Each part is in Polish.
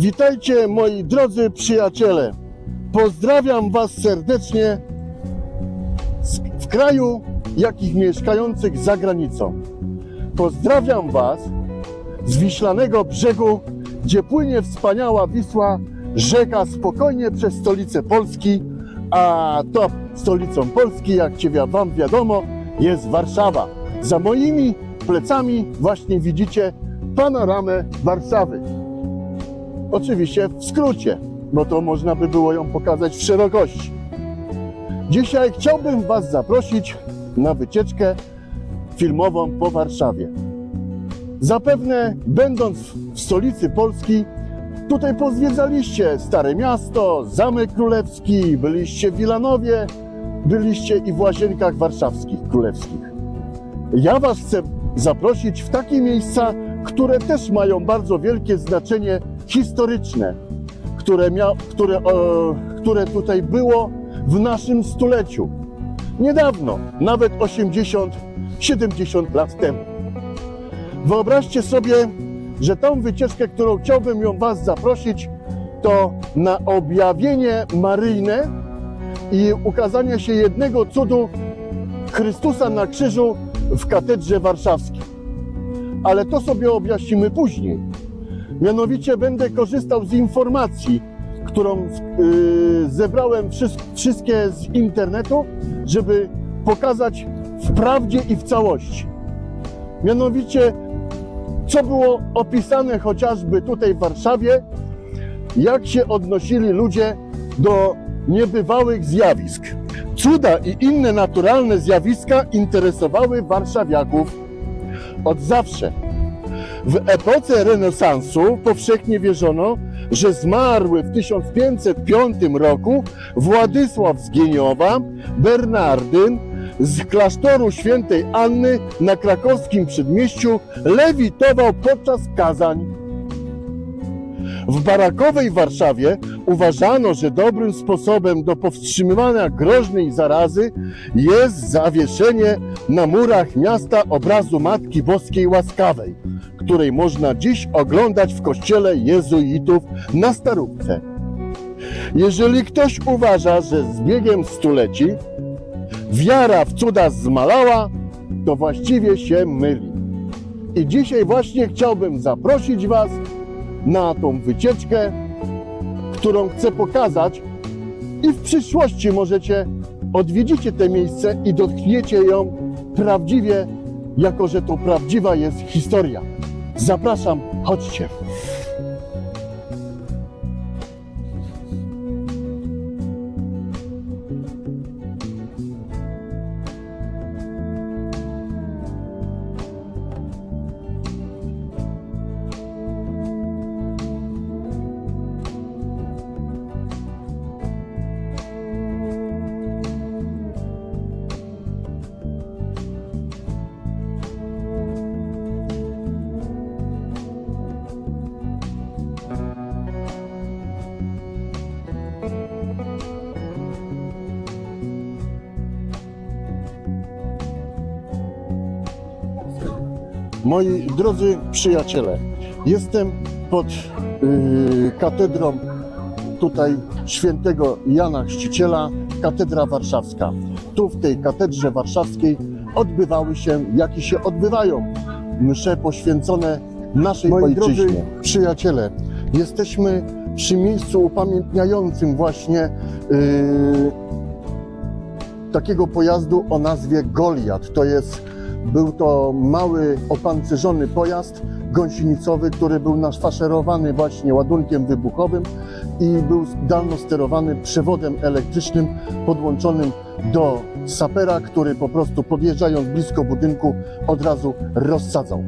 Witajcie moi drodzy przyjaciele. Pozdrawiam Was serdecznie w kraju, jak i mieszkających za granicą. Pozdrawiam Was z wiślanego brzegu, gdzie płynie wspaniała Wisła, rzeka spokojnie przez stolicę Polski, a to stolicą Polski, jak Cię Wam wiadomo, jest Warszawa. Za moimi plecami właśnie widzicie panoramę Warszawy. Oczywiście w skrócie, bo to można by było ją pokazać w szerokości. Dzisiaj chciałbym Was zaprosić na wycieczkę filmową po Warszawie. Zapewne będąc w stolicy Polski, tutaj pozwiedzaliście Stare Miasto, Zamek Królewski, byliście w Wilanowie, byliście i w Łazienkach Warszawskich Królewskich. Ja Was chcę zaprosić w takie miejsca, które też mają bardzo wielkie znaczenie historyczne, które, mia, które, e, które tutaj było w naszym stuleciu. Niedawno, nawet 80-70 lat temu. Wyobraźcie sobie, że tą wycieczkę, którą chciałbym ją Was zaprosić, to na objawienie maryjne i ukazanie się jednego cudu Chrystusa na krzyżu w katedrze warszawskiej. Ale to sobie objaśnimy później. Mianowicie będę korzystał z informacji, którą yy, zebrałem wszys- wszystkie z internetu, żeby pokazać w prawdzie i w całości. Mianowicie, co było opisane chociażby tutaj w Warszawie, jak się odnosili ludzie do niebywałych zjawisk. Cuda i inne naturalne zjawiska interesowały warszawiaków od zawsze. W epoce renesansu powszechnie wierzono, że zmarły w 1505 roku Władysław z Gieniowa, Bernardyn z klasztoru świętej Anny na krakowskim przedmieściu lewitował podczas kazań. W barakowej Warszawie uważano, że dobrym sposobem do powstrzymywania groźnej zarazy jest zawieszenie na murach miasta obrazu Matki Boskiej Łaskawej, której można dziś oglądać w kościele jezuitów na Starówce. Jeżeli ktoś uważa, że z biegiem stuleci wiara w cuda zmalała, to właściwie się myli. I dzisiaj właśnie chciałbym zaprosić Was na tą wycieczkę, którą chcę pokazać i w przyszłości możecie odwiedzicie te miejsce i dotkniecie ją prawdziwie, jako że to prawdziwa jest historia. Zapraszam, chodźcie. Moi drodzy przyjaciele, jestem pod yy, katedrą tutaj świętego Jana Chrzciciela, katedra warszawska. Tu w tej katedrze warszawskiej odbywały się, jak i się odbywają, msze poświęcone naszej Moi ojczyźnie. drodzy przyjaciele, jesteśmy przy miejscu upamiętniającym właśnie yy, takiego pojazdu o nazwie Goliat. To jest, był to mały opancerzony pojazd gąsienicowy, który był nafaszerowany właśnie ładunkiem wybuchowym i był zdalno sterowany przewodem elektrycznym podłączonym do sapera, który po prostu podjeżdżając blisko budynku od razu rozsadzał.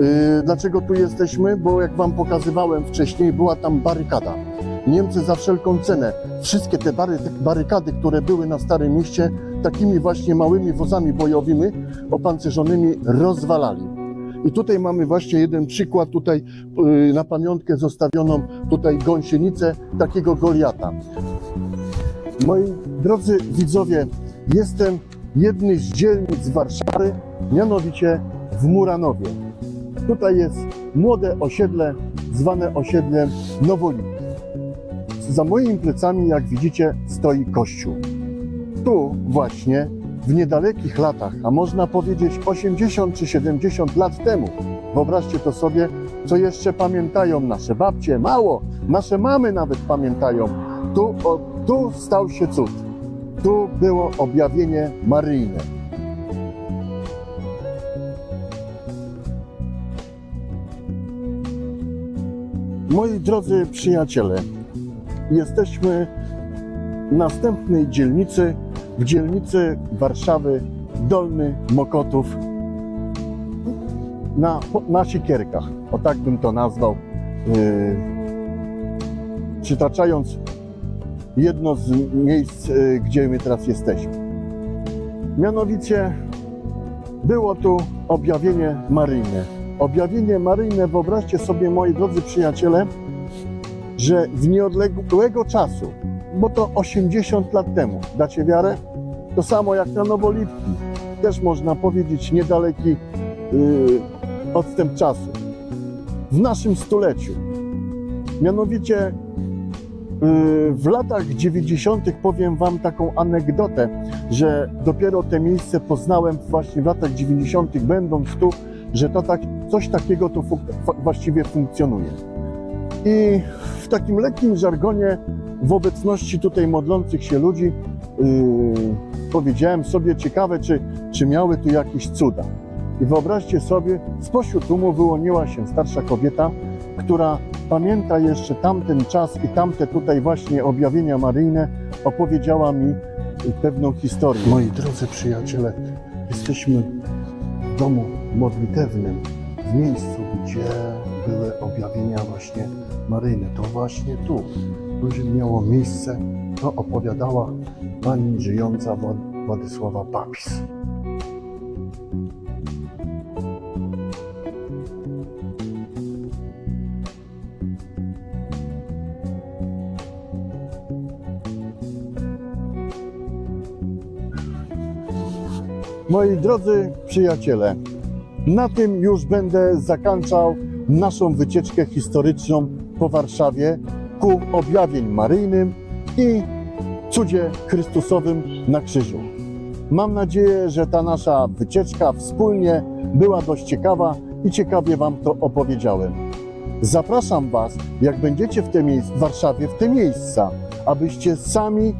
Yy, Dlaczego tu jesteśmy? Bo jak Wam pokazywałem wcześniej, była tam barykada. Niemcy za wszelką cenę wszystkie te bary, barykady, które były na Starym Mieście, takimi właśnie małymi wozami bojowymi opancerzonymi rozwalali. I tutaj mamy właśnie jeden przykład, tutaj yy, na pamiątkę zostawioną tutaj gąsienicę takiego Goliata. Moi drodzy widzowie, jestem jednej z dzielnic Warszawy, mianowicie w Muranowie. Tutaj jest młode osiedle zwane osiedlem Nowolipki. Za moimi plecami, jak widzicie, stoi kościół. Tu właśnie w niedalekich latach, a można powiedzieć 80 czy 70 lat temu, wyobraźcie to sobie, co jeszcze pamiętają nasze babcie, mało, nasze mamy nawet pamiętają. Tu, o, tu stał się cud. Tu było objawienie Maryjne. Moi drodzy przyjaciele, jesteśmy w następnej dzielnicy, w dzielnicy Warszawy Dolny Mokotów na, na o tak bym to nazwał, yy, przytaczając jedno z miejsc, yy, gdzie my teraz jesteśmy. Mianowicie było tu objawienie maryjne. Objawienie maryjne, wyobraźcie sobie, moi drodzy przyjaciele, że z nieodległego czasu, bo to 80 lat temu, dacie wiarę? To samo jak na Nowolipki, też można powiedzieć niedaleki yy, odstęp czasu. W naszym stuleciu, mianowicie yy, w latach 90. powiem Wam taką anegdotę, że dopiero te miejsce poznałem właśnie w latach 90., będąc tu, że to tak, coś takiego tu fu- właściwie funkcjonuje. I w takim lekkim żargonie, w obecności tutaj modlących się ludzi, yy, powiedziałem sobie, ciekawe, czy, czy miały tu jakieś cuda. I wyobraźcie sobie, spośród tłumu wyłoniła się starsza kobieta, która pamięta jeszcze tamten czas i tamte tutaj właśnie objawienia maryjne, opowiedziała mi pewną historię. Moi drodzy przyjaciele, jesteśmy w domu modlitewnym, w miejscu, gdzie były objawienia właśnie maryjne. To właśnie tu, tu miało miejsce, to opowiadała pani żyjąca Wła- Władysława Papis. Moi drodzy przyjaciele, na tym już będę zakończał naszą wycieczkę historyczną po Warszawie ku objawień maryjnym i cudzie Chrystusowym na krzyżu. Mam nadzieję, że ta nasza wycieczka wspólnie była dość ciekawa i ciekawie Wam to opowiedziałem. Zapraszam Was, jak będziecie w, te miejsc- w Warszawie, w te miejsca, abyście sami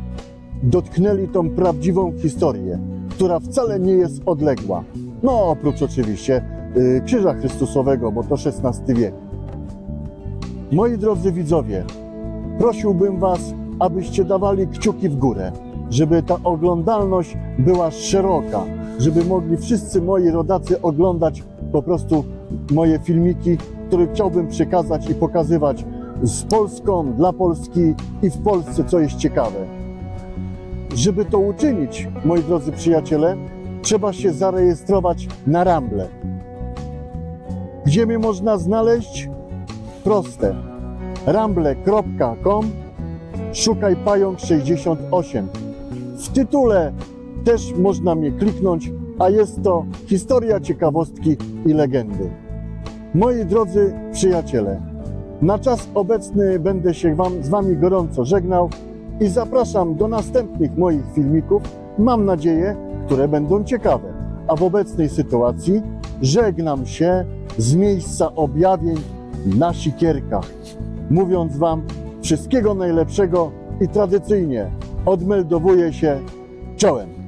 dotknęli tą prawdziwą historię, która wcale nie jest odległa. No, oprócz oczywiście Krzyża Chrystusowego, bo to XVI wiek. Moi drodzy widzowie, prosiłbym Was, abyście dawali kciuki w górę, żeby ta oglądalność była szeroka, żeby mogli wszyscy moi rodacy oglądać po prostu moje filmiki, które chciałbym przekazać i pokazywać z Polską, dla Polski i w Polsce, co jest ciekawe. Żeby to uczynić, moi drodzy przyjaciele, trzeba się zarejestrować na Ramble. Gdzie mnie można znaleźć? Proste. ramble.com Szukaj Pająk 68. W tytule też można mnie kliknąć, a jest to historia ciekawostki i legendy. Moi drodzy przyjaciele, na czas obecny będę się wam, z Wami gorąco żegnał i zapraszam do następnych moich filmików, mam nadzieję, które będą ciekawe. A w obecnej sytuacji żegnam się z miejsca objawień na Sikierkach, mówiąc Wam wszystkiego najlepszego i tradycyjnie odmeldowuję się czołem.